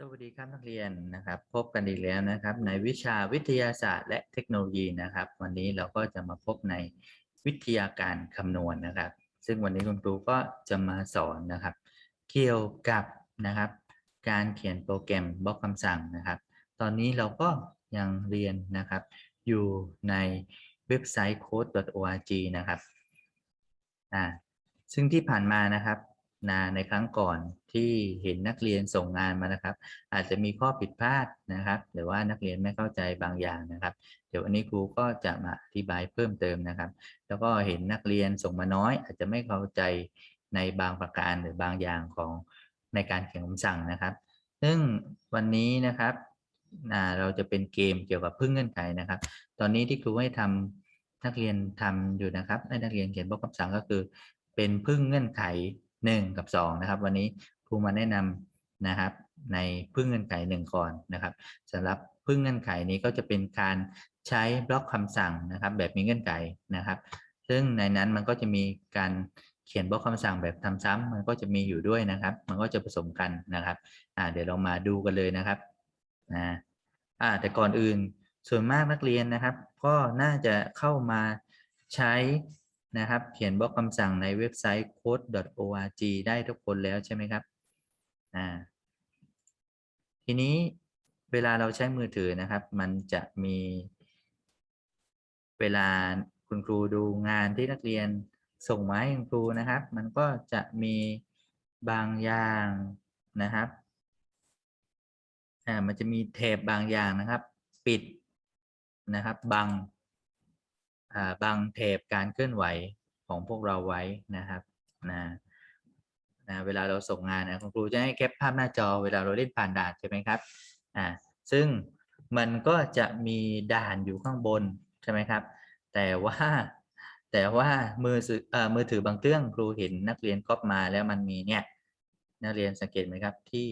สวัสดีครับนักเรียนนะครับพบกันอีกแล้วนะครับ ในวิชาวิทยาศาสตร์และเทคโนโลยีนะครับ วันนี้เราก็จะมาพบในวิทยาการคำนวณนะครับ ซึ่งวันนี้คุณครูก็จะมาสอนนะครับ เกี่ยวกับนะครับ การเขียนโปรแกรมบล็อกคำสั่งนะครับ ตอนนี้เราก็ยังเรียนนะครับ อยู่ในเว็บไซต์ code.org นะครับอ่าซึ่งที่ผ่านมานะครับ นะในครั้งก่อนที่เห็นนักเรียนส่งงานมานะครับ อาจจะมีข้อผิดพลาดนะครับ หรือว่านักเรียนไม่เข้าใจบางอย่างนะครับ เดี๋ยววันนี้ครูก็จะมาอธิบายเพิ่มเติมนะครับ แล้วก็เห็นนักเรียนส่งมาน้อย อาจจะไม่เข้าใจในบางประการหรือบางอย่างของในการเขียนคำสั่งนะครับ ซึ่งวันนี้นะครับเราจะเป็นเกมเกี่ยวกับพึ่งเงื่อนไขนะครับ ตอนนี้ที่ครูให้ทำนักเรียนทำอยู่นะครับให้นักเรียนเขียนบล็อกคำสั่งก็คือ เป็นพึ่งเงื่อนไข 1 กับ 2 นะครับ วันนี้ครูมาแนะนำนะครับ ในพึ่งเงื่อนไขหนึ่งก่อนนะครับสำหรับพึ่งเงื่อนไขนี้ก็จะเป็นการใช้บล็อกคำสั่งนะครับ แบบมีเงื่อนไขนะครับ ซึ่งในนั้นมันก็จะมีการเขียนบล็อกคำสั่งแบบทำซ้ำมันก็จะมีอยู่ด้วยนะครับ มันก็จะผสมกันนะครับอ่าเดี๋ยวเรามาดูกันเลยนะครับนะอ่าแต่ก่อนอื่นส่วนมากนักเรียนนะครับ ก็น่าจะเข้ามาใช้ นะครับ เขียนบล็อกคำสั่งในเว็บไซต์ code.org ได้ทุกคนแล้วใช่ไหมครับอ่าทีนี้เวลาเราใช้มือถือนะครับ มันจะมีเวลาคุณครูดูงานที่นักเรียนส่งมาให้คุณครูนะครับ มันก็จะมีบางอย่างนะครับอ่ามันจะมีแถบบางอย่างนะครับ ปิดนะครับบัง บังแถบการเคลื่อนไหวของพวกเราไว้นะครับนะนะเวลาเราส่งงานนะคุณครูจะให้แคปภาพหน้าจอเวลาเราเล่นผ่านด่านใช่ไหมครับอ่าซึ่งมันก็จะมีด่านอยู่ข้างบนใช่ไหมครับ แต่ว่าแต่ว่ามือถือเอ่อมือถือบางเครื่องครูเห็นนักเรียนก๊อปมาแล้วมันมีเนี่ยนักเรียนสังเกตไหมครับที่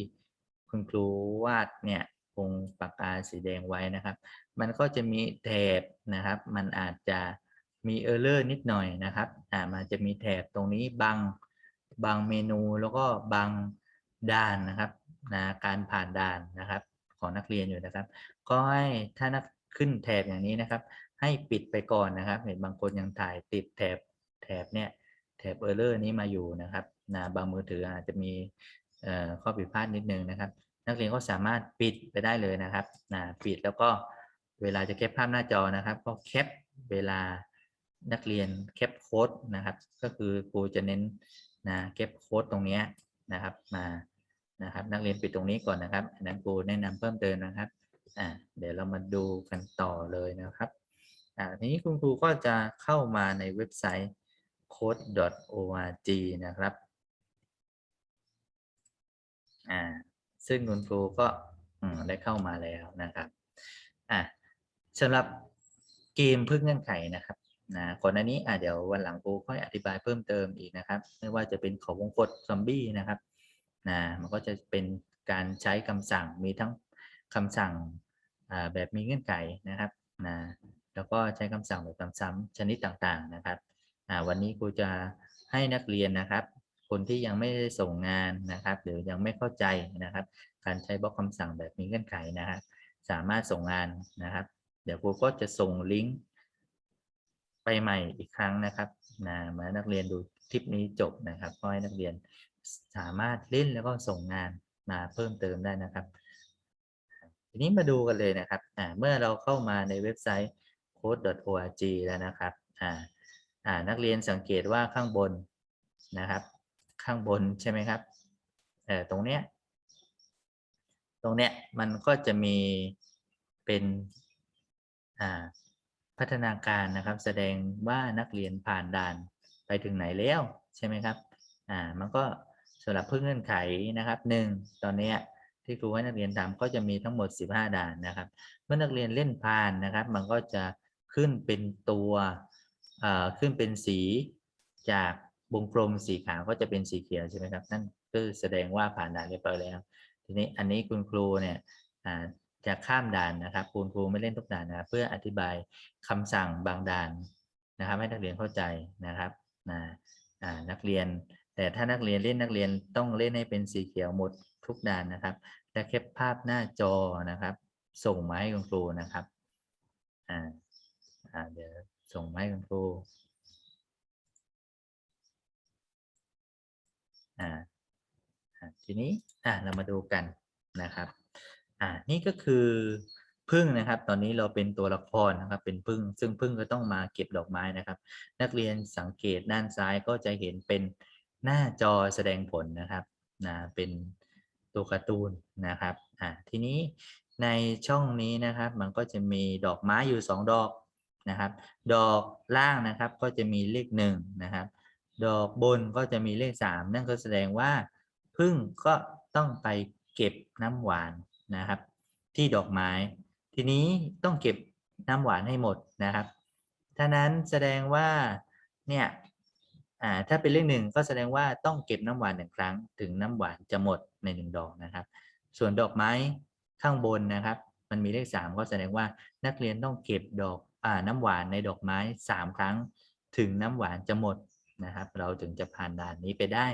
คุณครูวาดเนี่ยวงปากกาสีแดงไว้นะครับ มันก็จะมีแถบนะครับ มันอาจจะ มีเออร์เลอร์นิดหน่อยนะครับอ่ามันจะมีแถบตรงนี้บางบางเมนูแล้วก็บางด่านนะครับนะการผ่านด่านนะครับ ของนักเรียนอยู่นะครับ ก็ให้ถ้านักขึ้นแถบอย่างนี้นะครับ ให้ปิดไปก่อนนะครับ เห็นบางคนยังถ่ายติดแถบแถบเนี่ยแถบเออร์เลอร์นี้มาอยู่นะครับนะบางมือถืออาจจะมีข้อผิดพลาดนิดนึงนะครับ นักเรียนก็สามารถปิดไปได้เลยนะครับนะปิดแล้วก็เวลาจะแคปภาพหน้าจอนะครับ ก็แคปเวลา นักเรียนแคปโค้ดนะครับ ก็คือครูจะเน้นนะแคปโค้ดตรงนี้นะครับมานะครับ นักเรียนปิดตรงนี้ก่อนนะครับอันนั้นครูแนะนำเพิ่มเติมนะครับอ่าเดี๋ยวเรามาดูกันต่อเลยนะครับอ่าทีนี้คุณครูก็จะเข้ามาในเว็บไซต์ code.org นะครับอ่าซึ่งคุณครูก็อืมได้เข้ามาแล้วนะครับอ่าสำหรับเกมพึ่งเงื่อนไขนะครับ นะก่อนหน้านี้อ่าเดี๋ยววันหลังครูค่อยอธิบายเพิ่มเติมอีกนะครับ ไม่ว่าจะเป็นเขาวงกตซอมบี้นะครับนะมันก็จะเป็นการใช้คำสั่งมีทั้งคำสั่งแบบมีเงื่อนไขนะครับนะแล้วก็ใช้คำสั่งแบบซ้ำๆชนิดต่างๆนะครับวันนี้ครูจะให้นักเรียนนะครับ คนที่ยังไม่ได้ส่งงานนะครับ หรือยังไม่เข้าใจนะครับ การใช้บล็อกคำสั่งแบบมีเงื่อนไขนะครับ สามารถส่งงานนะครับ เดี๋ยวครูก็จะส่งลิงก์ ไปใหม่อีกครั้งนะครับนะมื่อนักเรียนดูคลิปนี้จบนะครับก็ให้นักเรียนสามารถเล่นแล้วก็ส่งงานมาเพิ่มเติมได้นะครับ ทีนี้มาดูกันเลยนะครับอ่าเมื่อเราเข้ามาในเว็บไซต์ code.org แล้วนะครับอ่าอ่านักเรียนสังเกตว่าข้างบนนะครับ ข้างบนใช่ไหมครับเออตรงเนี้ยตรงเนี้ยมันก็จะมีเป็นอ่า พัฒนาการนะครับ แสดงว่านักเรียนผ่านด่านไปถึงไหนแล้วใช่ไหมครับอ่ามันก็สำหรับเพื่อเงื่อนไขนะครับหนึ่งตอนนี้ที่ครูให้นักเรียนทำก็จะมีทั้งหมด 15 ด่านนะครับ เมื่อนักเรียนเล่นผ่านนะครับ มันก็จะขึ้นเป็นตัวเอ่อขึ้นเป็นสีจากวงกลมสีขาวก็จะเป็นสีเขียวใช่ไหมครับนั่นก็แสดงว่าผ่านด่านเรียบร้อยแล้ว ทีนี้อันนี้คุณครูเนี่ยอ่า จะข้ามด่านนะครับคุณครูไม่เล่นทุกด่านนะเพื่ออธิบายคำสั่งบางด่านนะครับ ให้นักเรียนเข้าใจนะครับนะนักเรียน แต่ถ้านักเรียนเล่นนักเรียนต้องเล่นให้เป็นสีเขียวหมดทุกด่านนะครับและแคปภาพหน้าจอนะครับ ส่งมาให้คุณครูนะครับอ่าอ่าเดี๋ยวส่งมาให้คุณครูอ่าทีนี้อ่าเรามาดูกันนะครับ อ่านี่ก็คือพึ่งนะครับ ตอนนี้เราเป็นตัวละครนะครับ เป็นพึ่ง ซึ่งพึ่งก็ต้องมาเก็บดอกไม้นะครับ นักเรียนสังเกตด้านซ้ายก็จะเห็นเป็นหน้าจอแสดงผลนะครับนะเป็นตัวการ์ตูนนะครับอ่าทีนี้ในช่องนี้นะครับ มันก็จะมีดอกไม้อยู่สองดอกนะครับ ดอกล่างนะครับก็จะมีเลขหนึ่งนะครับ ดอกบนก็จะมีเลขสามนั่นก็แสดงว่าพึ่งก็ต้องไปเก็บน้ำหวาน นะครับ ที่ดอกไม้ ทีนี้ต้องเก็บน้ำหวานให้หมดนะครับท่านั้นแสดงว่าเนี่ยถ้าเป็นเลขหนึ่งก็แสดงว่าต้องเก็บน้ำหวานหนึ่งครั้ง ถึงน้ำหวานจะหมดในหนึ่งดอกนะครับ ส่วนดอกไม้ข้างบนนะครับ มันมีเลขสามก็แสดงว่านักเรียนต้องเก็บดอกอน้ำหวานในดอกไม้สามครั้ง ถึงน้ำหวานจะหมดนะครับ เราถึงจะผ่านด่านนี้ไปได้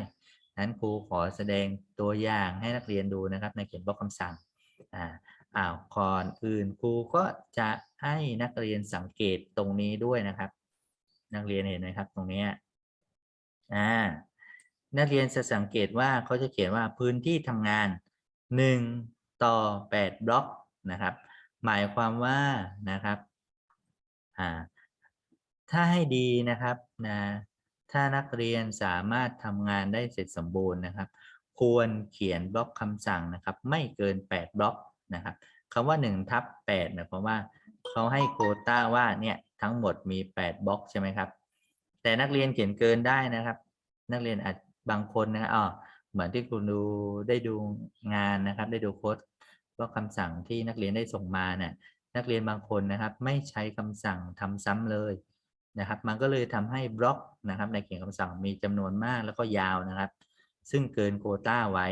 นั้นครูขอแสดงตัวอย่างให้นักเรียนดูนะครับ ในเขียนบล็อกคำสั่ง อ่าอ้าวก่อนอื่นครูก็จะให้นักเรียนสังเกตตรงนี้ด้วยนะครับ นักเรียนเห็นไหมครับ ตรงนี้อ่านักเรียนจะสังเกตว่าเขาจะเขียนว่าพื้นที่ทำงาน 1 ต่อ 8 บล็อกนะครับ หมายความว่านะครับอ่าถ้าให้ดีนะครับนะถ้านักเรียนสามารถทำงานได้เสร็จสมบูรณ์นะครับ ควรเขียนบล็อกคำสั่งนะครับ ไม่เกิน 8 บล็อกนะครับคำว่า1ทับ8หมายความว่าเขาให้โคต้าว่าเนี่ยทั้งหมดมี 8 บล็อกใช่ไหมครับ แต่นักเรียนเขียนเกินได้นะครับ นักเรียนอาจบางคนนะอ๋อเหมือนที่คุณดูได้ดูงานนะครับ ได้ดูโค้ดว่าคำสั่งที่นักเรียนได้ส่งมาเนี่ยนักเรียนบางคนนะครับ ไม่ใช้คำสั่งทำซ้ำเลยนะครับ มันก็เลยทำให้บล็อกนะครับ ในเขียนคำสั่งมีจำนวนมากแล้วก็ยาวนะครับ ซึ่งเกินโควต้าไว้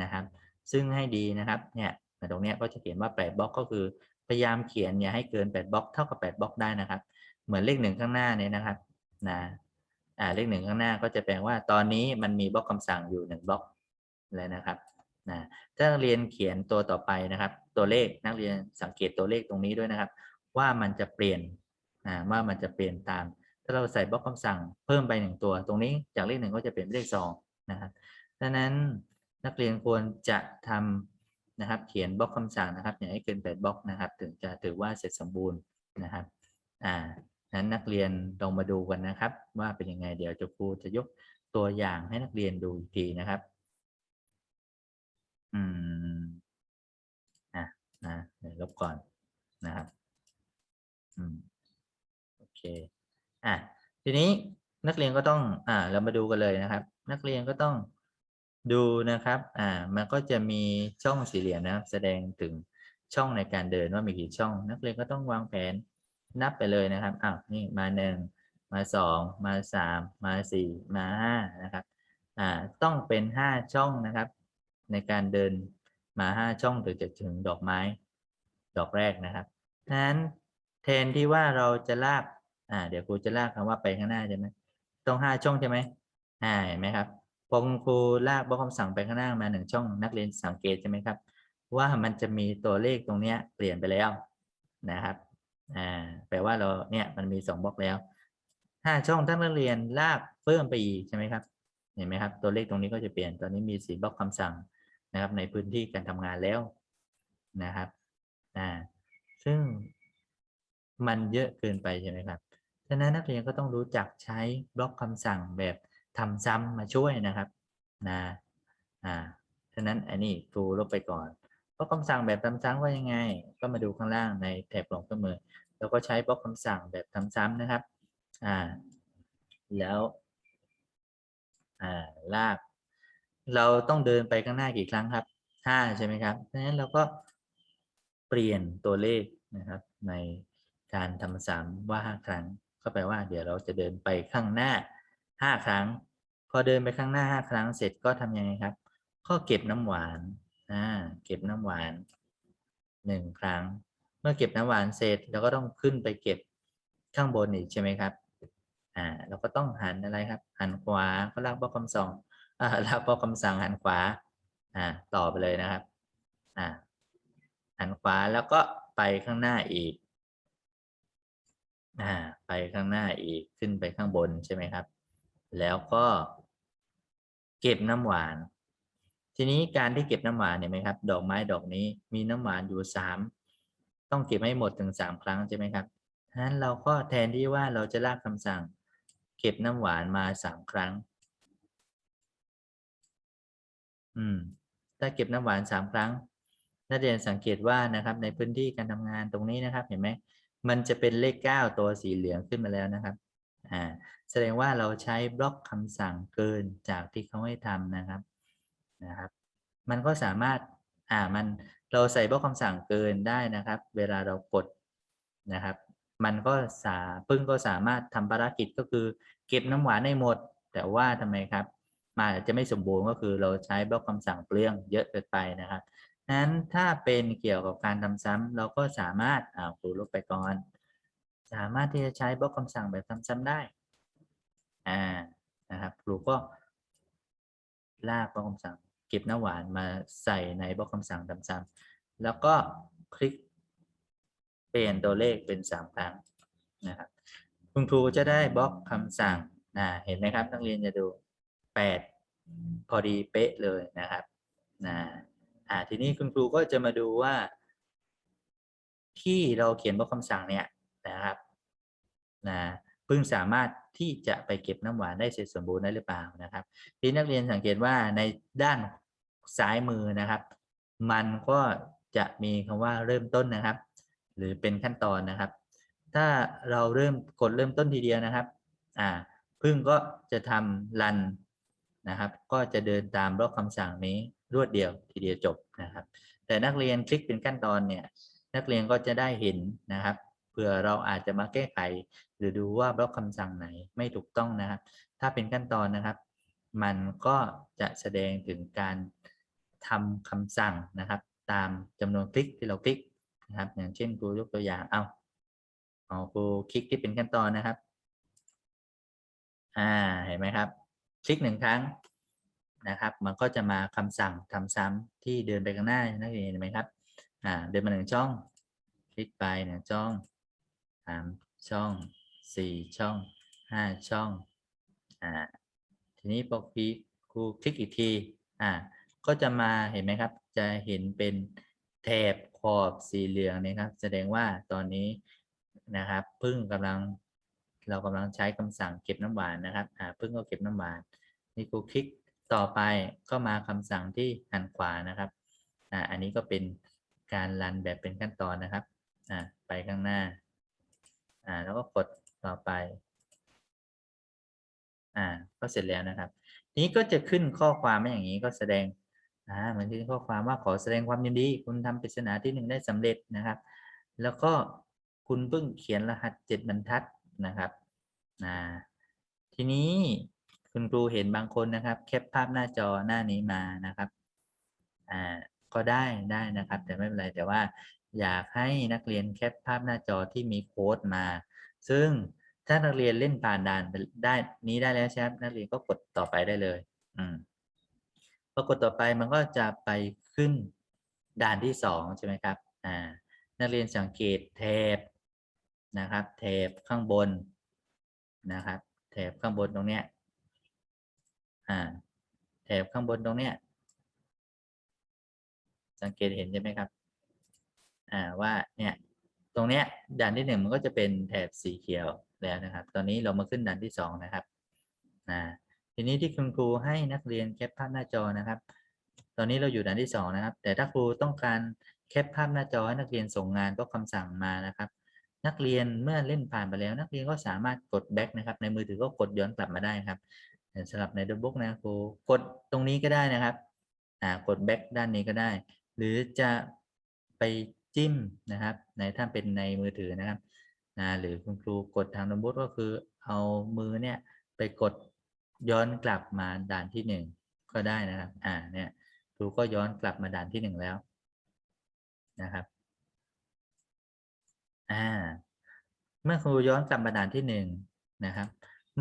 นะครับ ซึ่งให้ดีนะครับเนี่ยตรงเนี้ยก็จะเขียนว่า 8บล็อกก็คือพยายามเขียนอย่าให้เกิน 8บล็อกเท่ากับ 8บล็อกได้นะครับ เหมือนเลขหนึ่งข้างหน้าเนี่ยนะครับนะอ่าเลขหนึ่งข้างหน้าก็จะแปลว่าตอนนี้มันมีบล็อกคำสั่งอยู่หนึ่งบล็อกแล้วนะครับนะถ้านักเรียนเขียนตัวต่อไปนะครับ ตัวเลขนักเรียนสังเกตตัวเลขตรงนี้ด้วยนะครับ ว่ามันจะเปลี่ยนอ่าว่ามันจะเปลี่ยนตาม ถ้าเราใส่บล็อกคำสั่งเพิ่มไปหนึ่งตัว ตรงนี้จากเลขหนึ่งก็จะเปลี่ยนเป็นเลขสอง นะครับดังนั้นนักเรียนควรจะทำนะครับ เขียนบล็อกคำสั่งนะครับอย่าให้เกิน8บล็อกนะครับ ถึงจะถือว่าเสร็จสมบูรณ์นะครับอ่านั้นนักเรียนลองมาดูกันนะครับ ว่าเป็นยังไงเดี๋ยวจะครูจะยกตัวอย่างให้นักเรียนดูอีกทีนะครับ อืมอะนะเดี๋ยวลบก่อนนะครับ อืมโอเคอะทีนี้ นักเรียนก็ต้องอ่าเรามาดูกันเลยนะครับ นักเรียนก็ต้องดูนะครับอ่ามันก็จะมีช่องสี่เหลี่ยมนะครับ แสดงถึงช่องในการเดินว่ามีกี่ช่อง นักเรียนก็ต้องวางแผนนับไปเลยนะครับอ้าวนี่มาหนึ่งมาสองมาสามมาสี่มาห้านะครับอ่าต้องเป็นห้าช่องนะครับ ในการเดินมาห้าช่องถึงจะถึงดอกไม้ ดอกแรกนะครับนั้นแทนที่ว่าเราจะลากอ่าเดี๋ยวครูจะลากคำว่าไปข้างหน้าใช่ไหม ต้องห้าช่องใช่ไหมอ่าเห็นไหมครับพอคุณครูลากบล็อกคำสั่งไปข้างหน้ามาหนึ่งช่องนักเรียนสังเกตใช่ไหมครับ ว่ามันจะมีตัวเลขตรงเนี้ยเปลี่ยนไปแล้วนะครับอ่าแปลว่าเราเนี่ยมันมีสองบล็อกแล้วห้าช่องถ้านักเรียนลากเพิ่มไปอีกใช่ไหมครับเห็นไหมครับ ตัวเลขตรงนี้ก็จะเปลี่ยนตอนนี้มีสีบล็อกคำสั่งนะครับ ในพื้นที่การทำงานแล้วนะครับอ่าซึ่งมันเยอะเกินไปใช่ไหมครับ ฉะนั้นนักเรียนก็ต้องรู้จักใช้บล็อกคำสั่งแบบทำซ้ำมาช่วยนะครับนะอ่าฉะนั้นอันนี้ครูลบไปก่อนบล็อกคำสั่งแบบทำซ้ำว่ายังไง ก็มาดูข้างล่างในแถบกล่องเครื่องมือ แล้วก็ใช้บล็อกคำสั่งแบบทำซ้ำนะครับอ่าแล้วอ่าลาก เราต้องเดินไปข้างหน้ากี่ครั้งครับห้าใช่ไหมครับดังนั้นเราก็เปลี่ยนตัวเลขนะครับในการทำซ้ำว่าห้าครั้ง ก็แปลว่าเดี๋ยวเราจะเดินไปข้างหน้าห้าครั้ง พอเดินไปข้างหน้าห้าครั้งเสร็จก็ทำยังไงครับ ก็เก็บน้ำหวานอ่าเก็บน้ำหวานหนึ่งครั้ง เมื่อเก็บน้ำหวานเสร็จเราก็ต้องขึ้นไปเก็บข้างบนอีกใช่ไหมครับอ่าเราก็ต้องหันอะไรครับ หันขวาก็ลากบล็อกคำสองอ่ารับเพราะคำสั่งหันขวาอ่าต่อไปเลยนะครับอ่าหันขวาแล้วก็ไปข้างหน้าอีก อ่าไปข้างหน้าอีกขึ้นไปข้างบนใช่ไหมครับ แล้วก็ เก็บน้ำหวาน ทีนี้การที่เก็บน้ำหวานเนี่ยไหมครับ ดอกไม้ดอกนี้มีน้ำหวานอยู่สามต้องเก็บให้หมดถึงสามครั้งใช่ไหมครับฉะนั้นเราก็แทนที่ว่าเราจะลากคำสั่ง เก็บน้ำหวานมาสามครั้ง อืม ถ้าเก็บน้ำหวานสามครั้งนักเรียนสังเกตว่านะครับ ในพื้นที่การทำงานตรงนี้นะครับ เห็นไหม มันจะเป็นเลขเก้าตัวสีเหลืองขึ้นมาแล้วนะครับ อ่า แสดงว่าเราใช้บล็อกคำสั่งเกินจากที่เขาให้ทำนะครับ นะครับ มันก็สามารถ อ่า มันเราใส่บล็อกคำสั่งเกินได้นะครับ เวลาเรากดนะครับ มันก็สาพึ่งก็สามารถทำภารกิจก็คือ เก็บน้ำหวานให้หมด แต่ว่าทำไมครับ มันอาจจะไม่สมบูรณ์ก็คือเราใช้บล็อกคำสั่งเปลืองเยอะเกินไปนะครับ นั้นถ้าเป็นเกี่ยวกับการทำซ้ำเราก็สามารถอ่าครูลบไปก่อน สามารถที่จะใช้บล็อกคำสั่งแบบซ้ำได้อ่านะครับครูก็ลากบล็อกคำสั่งเก็บน้ำหวานมาใส่ในบล็อกคำสั่งซ้ำแล้วก็คลิกเปลี่ยนตัวเลขเป็นสามครั้งนะครับคุณครูจะได้บล็อกคำสั่งนะเห็นไหมครับนักเรียนจะดูแปดพอดีเป๊ะเลยนะครับนะ อ่าทีนี้คุณครูก็จะมาดูว่า ที่เราเขียนบล็อกคำสั่งเนี่ยนะครับนะเพิ่งสามารถที่จะไปเก็บน้ำหวานได้เสร็จสมบูรณ์ได้หรือเปล่านะครับที่นักเรียนสังเกตว่าในด้านซ้ายมือนะครับ มันก็จะมีคำว่าเริ่มต้นนะครับ หรือเป็นขั้นตอนนะครับ ถ้าเราเริ่มกดเริ่มต้นทีเดียวนะครับอ่าพึ่งก็จะทำรันนะครับ ก็จะเดินตามบล็อกคำสั่งนี้ รวดเดียวทีเดียวจบนะครับ แต่นักเรียนคลิกเป็นขั้นตอนเนี่ยนักเรียนก็จะได้เห็นนะครับเผื่อเราอาจจะมาแก้ไข หรือดูว่าบล็อกคำสั่งไหนไม่ถูกต้องนะครับ ถ้าเป็นขั้นตอนนะครับ มันก็จะแสดงถึงการทำคำสั่งนะครับ ตามจำนวนคลิกที่เราคลิกนะครับ อย่างเช่นครูยกตัวอย่างเอาเอาครูคลิกที่เป็นขั้นตอนนะครับ อ่าเห็นไหมครับ คลิกหนึ่งครั้ง นะครับ มันก็จะมาคำสั่งทำซ้ำที่เดินไปข้างหน้านักเรียนเห็นไหมครับอ่าเดินมาหนึ่งช่อง คลิกไปหนึ่งช่องสามช่องสี่ช่องห้าช่องอ่าทีนี้พอคลิกครูคลิกอีกทีอ่าก็จะมาเห็นไหมครับ จะเห็นเป็นแถบขอบสีเหลืองนี่ครับ แสดงว่าตอนนี้นะครับพึ่งกำลังเรากำลังใช้คำสั่งเก็บน้ำหวานนะครับอ่าพึ่งก็เก็บน้ำหวานนี่ครูคลิก ต่อไปก็มาคำสั่งที่หันขวานะครับอ่าอันนี้ก็เป็นการรันแบบเป็นขั้นตอนนะครับอ่าไปข้างหน้าอ่าแล้วก็กดต่อไปอ่าก็เสร็จแล้วนะครับ นี้ก็จะขึ้นข้อความมาอย่างนี้ก็แสดงอ่าเหมือนที่ข้อความว่าขอแสดงความยินดี คุณทำปริศนาที่หนึ่งได้สำเร็จนะครับ แล้วก็คุณเพิ่งเขียนรหัสเจ็ดบรรทัดนะครับอ่าทีนี้ คุณครูเห็นบางคนนะครับ แคปภาพหน้าจอหน้านี้มานะครับอ่าก็ได้ได้นะครับ แต่ไม่เป็นไรแต่ว่าอยากให้นักเรียนแคปภาพหน้าจอที่มีโค้ดมา ซึ่งถ้านักเรียนเล่นผ่านด่านได้นี้ได้แล้วใช่ไหมนักเรียนก็กดต่อไปได้เลย อืมพอกดต่อไปมันก็จะไปขึ้นด่านที่สองใช่ไหมครับอ่านักเรียนสังเกตแถบนะครับแถบข้างบนนะครับแถบข้างบนตรงเนี้ย อ่าแถบข้างบนตรงเนี้ย สังเกตเห็นใช่ไหมครับ อ่าว่าเนี่ยตรงเนี้ยด่านที่หนึ่งมันก็จะเป็นแถบสีเขียวแล้วนะครับ ตอนนี้เรามาขึ้นด่านที่สองนะครับทีนี้ที่คุณครูให้นักเรียนแคปภาพหน้าจอนะครับ ตอนนี้เราอยู่ด่านที่สองนะครับ แต่ถ้าครูต้องการแคปภาพหน้าจอให้นักเรียนส่งงานก็คำสั่งมานะครับ นักเรียนเมื่อเล่นผ่านไปแล้ว นักเรียนก็สามารถกดแบ็กนะครับ ในมือถือก็กดย้อนกลับมาได้ครับ สำหรับในโน้ตบุ๊กนะครูกดตรงนี้ก็ได้นะครับอ่ากดแบ็กด้านนี้ก็ได้ หรือจะไปจิ้มนะครับ ในถ้าเป็นในมือถือนะครับนะหรือคุณครูกดทางโน้ตบุ๊กก็คือเอามือเนี่ยไปกดย้อนกลับมาด่านที่หนึ่งก็ได้นะครับอ่าเนี่ยครูก็ย้อนกลับมาด่านที่หนึ่งแล้วนะครับอ่าเมื่อครูย้อนกลับมาด่านที่หนึ่งนะครับ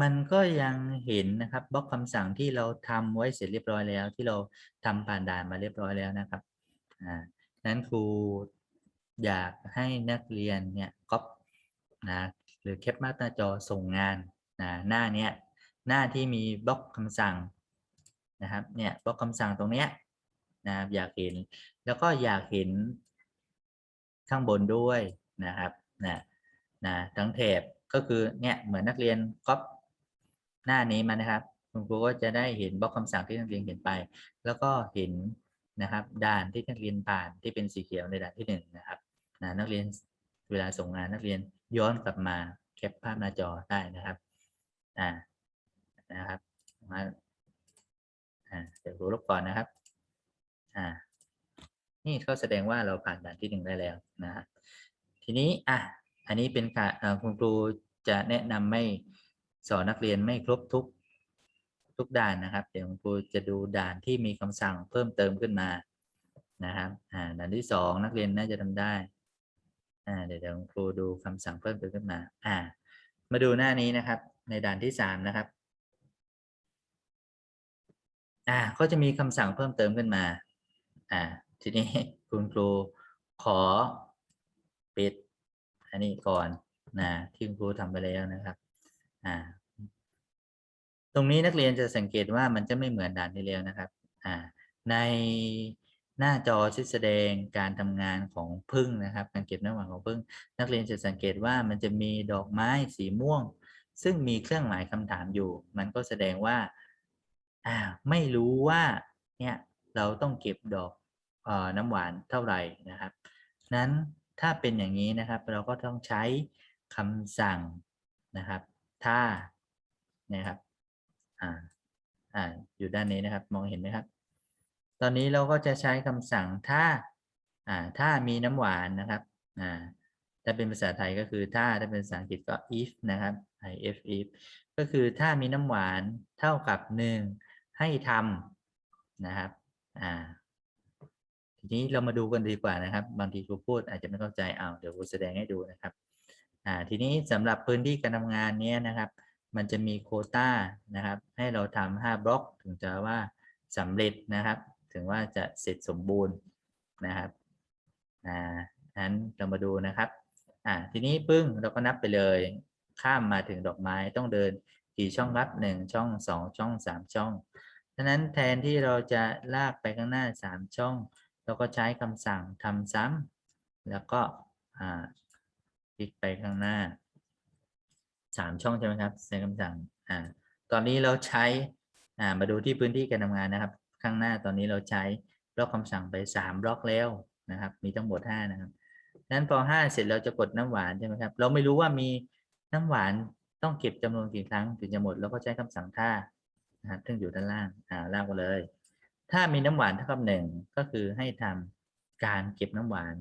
มันก็ยังเห็นนะครับบล็อกคำสั่งที่เราทำไว้เสร็จเรียบร้อยแล้ว ที่เราทำผ่านด่านมาเรียบร้อยแล้วนะครับอ่านั้นครูอยากให้นักเรียนเนี่ยก๊อปนะหรือแคปมาหน้าจอส่งงานนะหน้าเนี้ยหน้าที่มีบล็อกคำสั่งนะครับเนี่ยบล็อกคำสั่งตรงเนี้ยนะครับอยากเห็นแล้วก็อยากเห็นข้างบนด้วยนะครับนะนะทั้งแถบก็คือเนี่ยเหมือนนักเรียนก๊อป หน้านี้มานะครับ คุณครูก็จะได้เห็นบล็อกคำสั่งที่นักเรียนเขียนไป แล้วก็เห็นนะครับด่านที่นักเรียนผ่านที่เป็นสีเขียวในด่านที่หนึ่งนะครับนะนักเรียนเวลาส่งงานนักเรียนย้อนกลับมาแคปภาพหน้าจอได้นะครับอ่านะครับมาอ่าเดี๋ยวครูลบก่อนนะครับอ่านี่ก็แสดงว่าเราผ่านด่านที่หนึ่งได้แล้วนะครับทีนี้อะอันนี้เป็นการคุณครูจะแนะนำไม่ สอนนักเรียนไม่ครบทุกทุกด่านนะครับ เดี๋ยวครูจะดูด่านที่มีคำสั่งเพิ่มเติมขึ้นมานะครับอ่าด่านที่สองนักเรียนน่าจะทำได้อ่าเดี๋ยวเดี๋ยวครูดูคำสั่งเพิ่มเติมขึ้นมาอ่ามาดูหน้านี้นะครับ ในด่านที่สามนะครับอ่าก็จะมีคำสั่งเพิ่มเติมขึ้นมาอ่าทีนี้คุณครูขอปิดอันนี้ก่อนนะที่คุณครูทำไปแล้วนะครับ อ่า ตรงนี้นักเรียนจะสังเกตว่ามันจะไม่เหมือนด่านที่แล้วนะครับ อ่า ในหน้าจอที่แสดงการทำงานของพึ่งนะครับ การเก็บน้ำหวานของพึ่ง นักเรียนจะสังเกตว่ามันจะมีดอกไม้สีม่วง ซึ่งมีเครื่องหมายคำถามอยู่ มันก็แสดงว่า อ่า ไม่รู้ว่า เนี่ย เราต้องเก็บดอกออน้ำหวานเท่าไหร่นะครับ นั้นถ้าเป็นอย่างนี้นะครับ เราก็ต้องใช้คำสั่งนะครับ ถ้านะครับอ่าอ่าอยู่ด้านนี้นะครับ มองเห็นไหมครับ ตอนนี้เราก็จะใช้คำสั่งถ้าอ่าถ้ามีน้ำหวานนะครับอ่าถ้าเป็นภาษาไทยก็คือถ้าถ้าเป็นภาษาอังกฤษก็ if นะครับ if if ก็คือถ้ามีน้ำหวานเท่ากับหนึ่งให้ทำนะครับอ่าทีนี้เรามาดูกันดีกว่านะครับ บางทีครูพูดอาจจะไม่เข้าใจเอาเดี๋ยวครูแสดงให้ดูนะครับ อ่าทีนี้สำหรับพื้นที่การทำงานนี้นะครับ มันจะมีโคต้านะครับ ให้เราทำห้าบล็อกถึงจะว่าสำเร็จนะครับ ถึงว่าจะเสร็จสมบูรณ์นะครับอ่านั้นเรามาดูนะครับอ่าทีนี้ปึ้งเราก็นับไปเลยข้ามมาถึงดอกไม้ต้องเดินกี่ช่องครับหนึ่งช่องสองช่องสามช่องดังนั้นแทนที่เราจะลากไปข้างหน้าสามช่อง เราก็ใช้คำสั่งทำซ้ำแล้วก็อ่า คลิกไปข้างหน้าสามช่องใช่ไหมครับใช้คำสั่งอ่าตอนนี้เราใช้อ่ามาดูที่พื้นที่การทำงานนะครับ ข้างหน้าตอนนี้เราใช้บล็อกคำสั่งไปสามบล็อกแล้วนะครับ มีทั้งหมดห้านะครับนั้นพอห้าเสร็จเราจะกดน้ำหวานใช่ไหมครับ เราไม่รู้ว่ามีน้ำหวานต้องเก็บจำนวนกี่ครั้งถึงจะหมดเราก็ใช้คำสั่งถ้านะครับซึ่งอยู่ด้านล่างอ่าลากมาเลย ถ้ามีน้ำหวานเท่ากับหนึ่งก็คือให้ทำการเก็บน้ำหวาน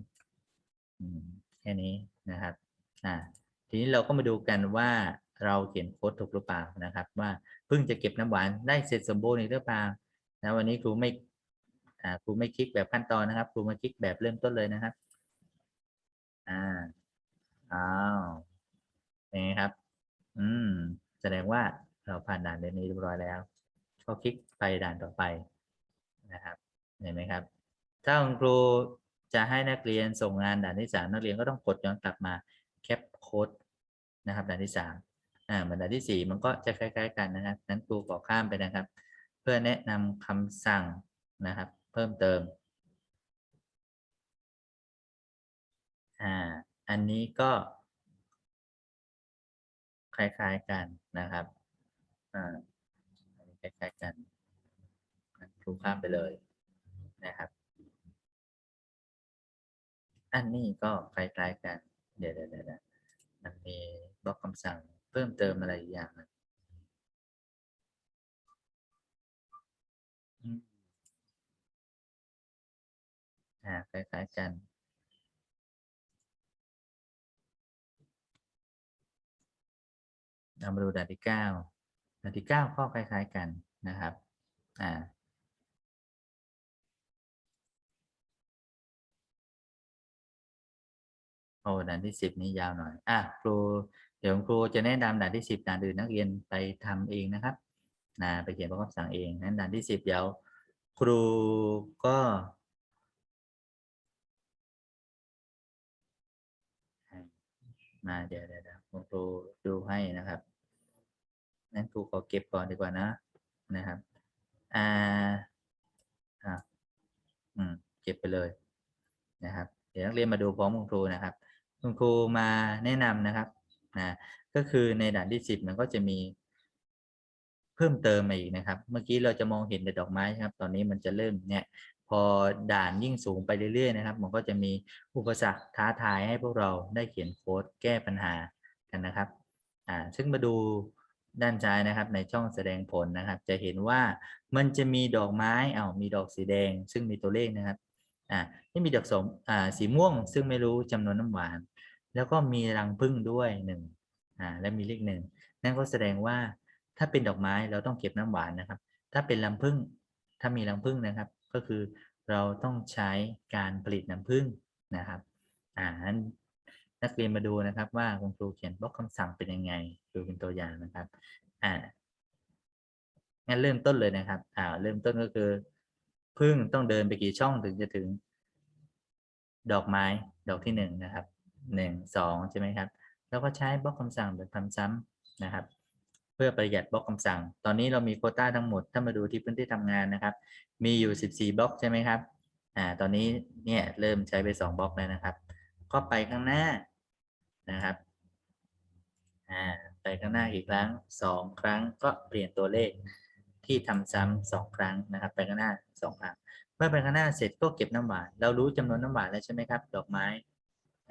แค่นี้นะครับ อ่าทีนี้เราก็มาดูกันว่าเราเขียนโค้ดถูกหรือเปล่านะครับ ว่าเพิ่งจะเก็บน้ำหวานได้เสร็จสมบูรณ์หรือเปล่านะวันนี้ครูไม่อ่าครูไม่คลิกแบบขั้นตอนนะครับ ครูมาคลิกแบบเริ่มต้นเลยนะครับอ่าอ้าวนไงครับ อืม แสดงว่าเราผ่านด่านเรียนนี้เรียบร้อยแล้ว ก็คลิกไปด่านต่อไปนะครับ เห็นไหมครับ ถ้าคุณครูจะให้นักเรียนส่งงานด่านที่สามนักเรียนก็ต้องกดย้อนกลับมา แคปโค้ดนะครับด่านที่สามอ่าเหมือนด่านที่สี่มันก็จะคล้าย ๆ กันนะครับนั้นครูขอข้ามไปนะครับ เพื่อแนะนำคำสั่งนะครับ เพิ่มเติมอ่าอันนี้ก็ คล้ายๆกันนะครับอ่าอันนี้คล้ายๆกันครูข้ามไปเลยนะครับ อันนี้ก็คล้ายๆกัน เดี๋ยวเดี๋ยวเดี๋ยวมันมีบล็อกคำสั่งเพิ่มเติมอะไรอย่างนึงอืมอ่าคล้ายๆกันเรามาดูด่านที่เก้าด่านที่เก้าก็คล้าย ๆกันนะครับ อ่า โอ้ด่านที่สิบนี้ยาวหน่อยอะครูเดี๋ยวครูจะแนะนำด่านที่สิบด่านอื่นนักเรียนไปทำเองนะครับนะไปเขียนบล็อกคำสั่งเองนั้นด่านที่สิบเดี๋ยวครูก็ มาเดี๋ยวเดี๋ยวครูดูให้นะครับนั้นครูขอเก็บก่อนดีกว่านะนะครับอ่าอ่าอืมเก็บไปเลยนะครับ เดี๋ยวนักเรียนมาดูพร้อมคุณครูนะครับ คุณครูมาแนะนำนะครับนะก็คือในด่านที่สิบมันก็จะมีเพิ่มเติมมาอีกนะครับ เมื่อกี้เราจะมองเห็นแต่ดอกไม้ครับ ตอนนี้มันจะเริ่มเนี่ยพอด่านยิ่งสูงไปเรื่อยๆนะครับ มันก็จะมีอุปสรรคท้าทายให้พวกเราได้เขียนโค้ดแก้ปัญหากันนะครับอ่าซึ่งมาดูด้านซ้ายนะครับ ในช่องแสดงผลนะครับ จะเห็นว่ามันจะมีดอกไม้เอามีดอกสีแดง ซึ่งมีตัวเลขนะครับอ่าที่มีดอกสมอ่าสีม่วง ซึ่งไม่รู้จำนวนน้ำหวาน แล้วก็มีรังผึ้งด้วยหนึ่งอ่าและมีเลขหนึ่งนั่นก็แสดงว่าถ้าเป็นดอกไม้เราต้องเก็บน้ำหวานนะครับ ถ้าเป็นรังผึ้งถ้ามีรังผึ้งนะครับ ก็คือเราต้องใช้การผลิตน้ำผึ้งนะครับอ่านนนักเรียนมาดูนะครับว่าคุณครูเขียนบล็อกคำสั่งเป็นยังไงดูเป็นตัวอย่างนะครับอ่างั้นเริ่มต้นเลยนะครับอ่าเริ่มต้นก็คือพึ่งต้องเดินไปกี่ช่องถึงจะถึง ดอกไม้ดอกที่หนึ่งนะครับ หนึ่งสองใช่ไหมครับ แล้วก็ใช้บล็อกคำสั่งแบบทำซ้ำนะครับ เพื่อประหยัดบล็อกคำสั่ง ตอนนี้เรามีโคต้าทั้งหมด ถ้ามาดูที่พื้นที่ทำงานนะครับ มีอยู่ 14 บล็อกใช่ไหมครับ อ่า ตอนนี้เนี่ยเริ่มใช้ไป 2 บล็อกแล้วนะครับ ก็ไปข้างหน้านะครับ อ่า ไปข้างหน้าอีกครั้ง 2 ครั้งก็เปลี่ยนตัวเลขที่ทำซ้ำสองครั้งนะครับ ไปข้างหน้า 2 ครั้ง เมื่อไปข้างหน้าเสร็จก็เก็บน้ำหวาน เรารู้จำนวนน้ำหวานแล้วใช่ไหมครับ ดอกไม้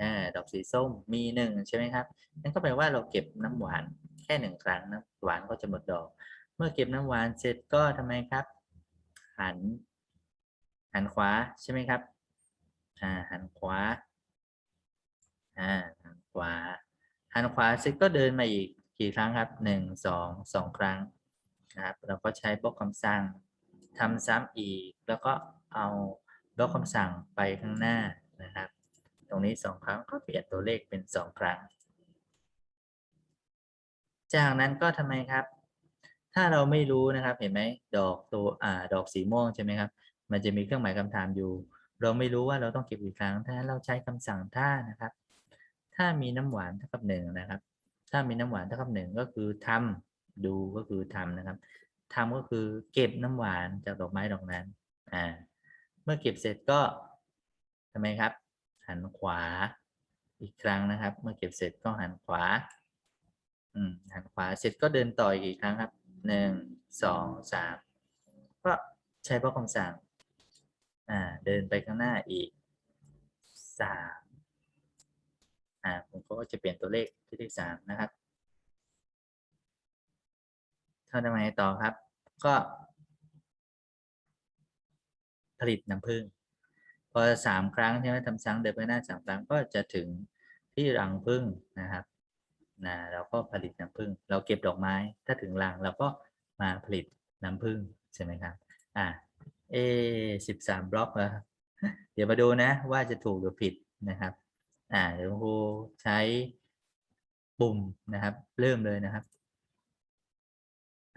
อ่าดอกสีส้มมีหนึ่งใช่ไหมครับนั่นก็แปลว่าเราเก็บน้ำหวานแค่หนึ่งครั้งน้ำหวานก็จะหมดดอก เมื่อเก็บน้ำหวานเสร็จก็ทำไมครับ หัน หันขวาใช่ไหมครับอ่าหันขวาอ่าหันขวา หันขวาเสร็จก็เดินมาอีกกี่ครั้งครับหนึ่งสองสองครั้งนะครับเราก็ใช้บล็อกคำสั่งทำซ้ำอีก แล้วก็เอาบล็อกคำสั่งไปข้างหน้านะครับ ตรงนี้สองครั้งก็เปลี่ยนตัวเลขเป็นสองครั้ง จากนั้นก็ทำไมครับ ถ้าเราไม่รู้นะครับเห็นไหมดอกตัวอ่าดอกสีม่วงใช่ไหมครับ มันจะมีเครื่องหมายคำถามอยู่ เราไม่รู้ว่าเราต้องเก็บกี่ครั้ง ถ้าเราใช้คำสั่งถ้านะครับ ถ้ามีน้ำหวานเท่ากับหนึ่งนะครับ ถ้ามีน้ำหวานเท่ากับหนึ่งก็คือทำดูก็คือทำนะครับทำก็คือเก็บน้ำหวานจากดอกไม้ดอกนั้นอ่าเมื่อเก็บเสร็จก็ทำไมครับ หันขวา อีกครั้งนะครับ เมื่อเก็บเสร็จก็หันขวา อืมหันขวาเสร็จก็เดินต่ออีกครั้งครับหนึ่งสองสามก็ใช้บล็อกคำสั่ง อ่า เดินไปข้างหน้าอีกสามอ่าผมก็จะเปลี่ยนตัวเลขที่เลขสามนะครับทำยังไงต่อครับ ก็ ผลิตน้ำผึ้ง พอสามครั้งใช่ไหมทำซ้ำเดินไปหน้าสามครั้งก็จะถึงที่รังผึ้งนะครับนะเราก็ผลิตน้ำผึ้งเราเก็บดอกไม้ ถ้าถึงรังเราก็มาผลิตน้ำผึ้งใช่ไหมครับอ่าเอสิบสามบล็อกแล้วเดี๋ยวมาดูนะว่าจะถูกหรือผิดนะครับอ่าเดี๋ยวครูใช้ปุ่มนะครับ เริ่มเลยนะครับ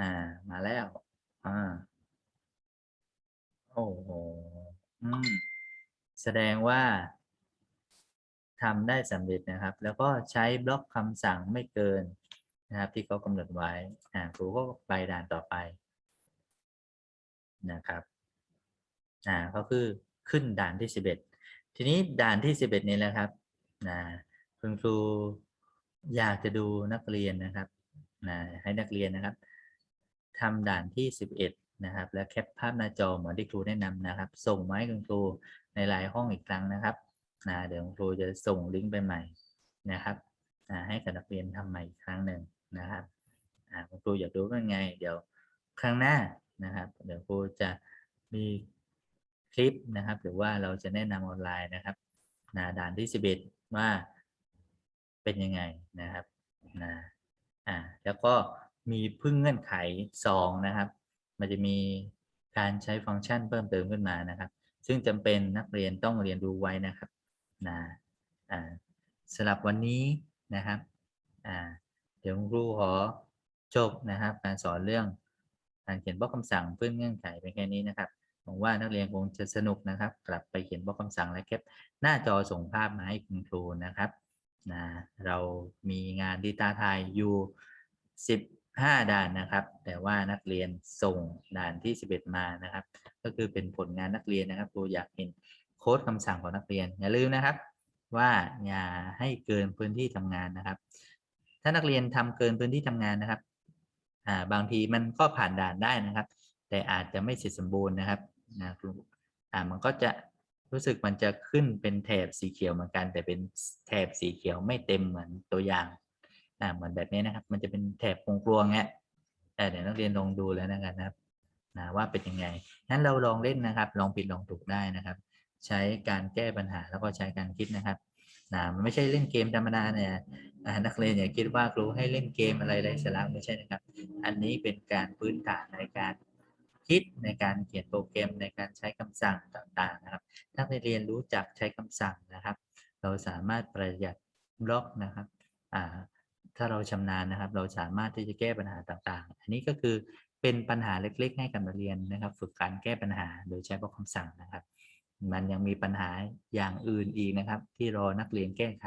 อ่ามาแล้วอ่าโอ้โหอืม แสดงว่าทำได้สำเร็จนะครับ แล้วก็ใช้บล็อกคำสั่งไม่เกินนะครับ ที่เขากำหนดไว้อ่าครูก็ไปด่านต่อไปนะครับอ่าก็คือขึ้นด่านที่สิบเอ็ดทีนี้ด่านที่สิบเอ็ดนี้แหละครับนะคุณครูอยากจะดูนักเรียนนะครับนะให้นักเรียนนะครับทำด่านที่สิบเอ็ดนะครับ และแคปภาพหน้าจอเหมือนที่ครูแนะนำนะครับ ส่งมาให้คุณครู ในไลน์ห้องอีกครั้งนะครับนะเดี๋ยวครูจะส่งลิงก์ไปใหม่นะครับนะให้กับนักเรียนทำใหม่อีกครั้งหนึ่งนะครับคุณครูอยากรู้เป็นไง เดี๋ยวครั้งหน้านะครับ เดี๋ยวครูจะมีคลิปนะครับ หรือว่าเราจะแนะนำออนไลน์นะครับนะด่านที่สิบเอ็ดว่าเป็นยังไงนะครับนะอ่าแล้วก็มีพึ่งเงื่อนไขสองนะครับ มันจะมีการใช้ฟังก์ชันเพิ่มเติมขึ้นมานะครับ ซึ่งจำเป็นนักเรียนต้องเรียนรู้ไว้นะครับนะสำหรับวันนี้นะครับเดี๋ยวครูขอจบนะครับ การสอนเรื่องการเขียนบล็อกคำสั่งเพื้นเงื่อนไขเป็นแค่นี้นะครับหวังว่านักเรียนคงจะสนุกนะครับ กลับไปเขียนบล็อกคำสั่งและแคปหน้าจอส่งภาพมาให้คุณครูนะครับนะเรามีงานดีตาไทยอยู่ 5 ด่านนะครับ แต่ว่านักเรียนส่งด่านที่ 11 มานะครับ ก็คือเป็นผลงานนักเรียนนะครับครูอยากเห็นโค้ดคำสั่งของนักเรียนอย่าลืมนะครับ ว่าอย่าให้เกินพื้นที่ทำงานนะครับ ถ้านักเรียนทำเกินพื้นที่ทำงานนะครับอ่าบางทีมันก็ผ่านด่านได้นะครับ แต่อาจจะไม่เสร็จสมบูรณ์นะครับนะครูอ่ามันก็จะรู้สึกมันจะขึ้นเป็นแถบสีเขียวเหมือนกัน แต่เป็นแถบสีเขียวไม่เต็มเหมือนตัวอย่าง อ่าเหมือนแบบนี้นะครับ มันจะเป็นแถบกลวงๆเงี้ยแต่เดี๋ยวนักเรียนลองดูแล้วนะครับนะว่าเป็นยังไงงั้นเราลองเล่นนะครับ ลองผิดลองถูกได้นะครับ ใช้การแก้ปัญหาแล้วก็ใช้การคิดนะครับนะมันไม่ใช่เล่นเกมธรรมดาเนี่ยนักเรียนอย่าคิดว่าครูให้เล่นเกมอะไรไรสาระไม่ใช่นะครับ อันนี้เป็นการพื้นฐานในการคิดในการเขียนโปรแกรมในการใช้คำสั่งต่างๆนะครับถ้าไปเรียนรู้จักใช้คำสั่งนะครับ เราสามารถประหยัดบล็อกนะครับอ่า ถ้าเราชำนาญนะครับ เราสามารถที่จะแก้ปัญหาต่างๆ อันนี้ก็คือเป็นปัญหาเล็ก ๆ ให้กับนักเรียนนะครับ ฝึกการแก้ปัญหาโดยใช้บล็อกคำสั่งนะครับ มันยังมีปัญหาอย่างอื่นอีกนะครับ ที่รอนักเรียนแก้ไข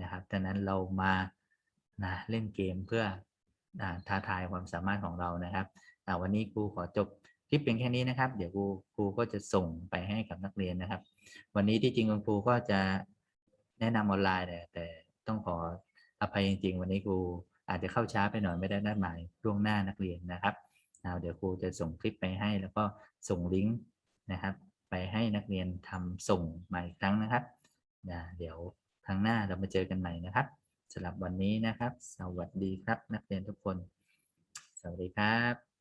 นะครับดังนั้นเรามานะเล่นเกมเพื่ออท้าทายความสามารถของเรานะครับวันนี้ครูขอจบคลิปเพียงแค่นี้นะครับ เดี๋ยวครูครูก็จะส่งไปให้กับนักเรียนนะครับ วันนี้ที่จริงคุณครูก็จะแนะนำออนไลน์แต่ต้องขอ อภัยจริง ๆ วันนี้ครูอาจจะเข้าช้าไปหน่อยไม่ได้นัดหมายล่วงหน้านักเรียนนะครับเดี๋ยวครูจะส่งคลิปไปให้แล้วก็ส่งลิงก์นะครับ ไปให้นักเรียนทำส่งใหม่ครั้งนะครับเดี๋ยวครั้งหน้าเรามาเจอกันใหม่นะครับสำหรับวันนี้นะครับ สวัสดีครับนักเรียนทุกคน สวัสดีครับ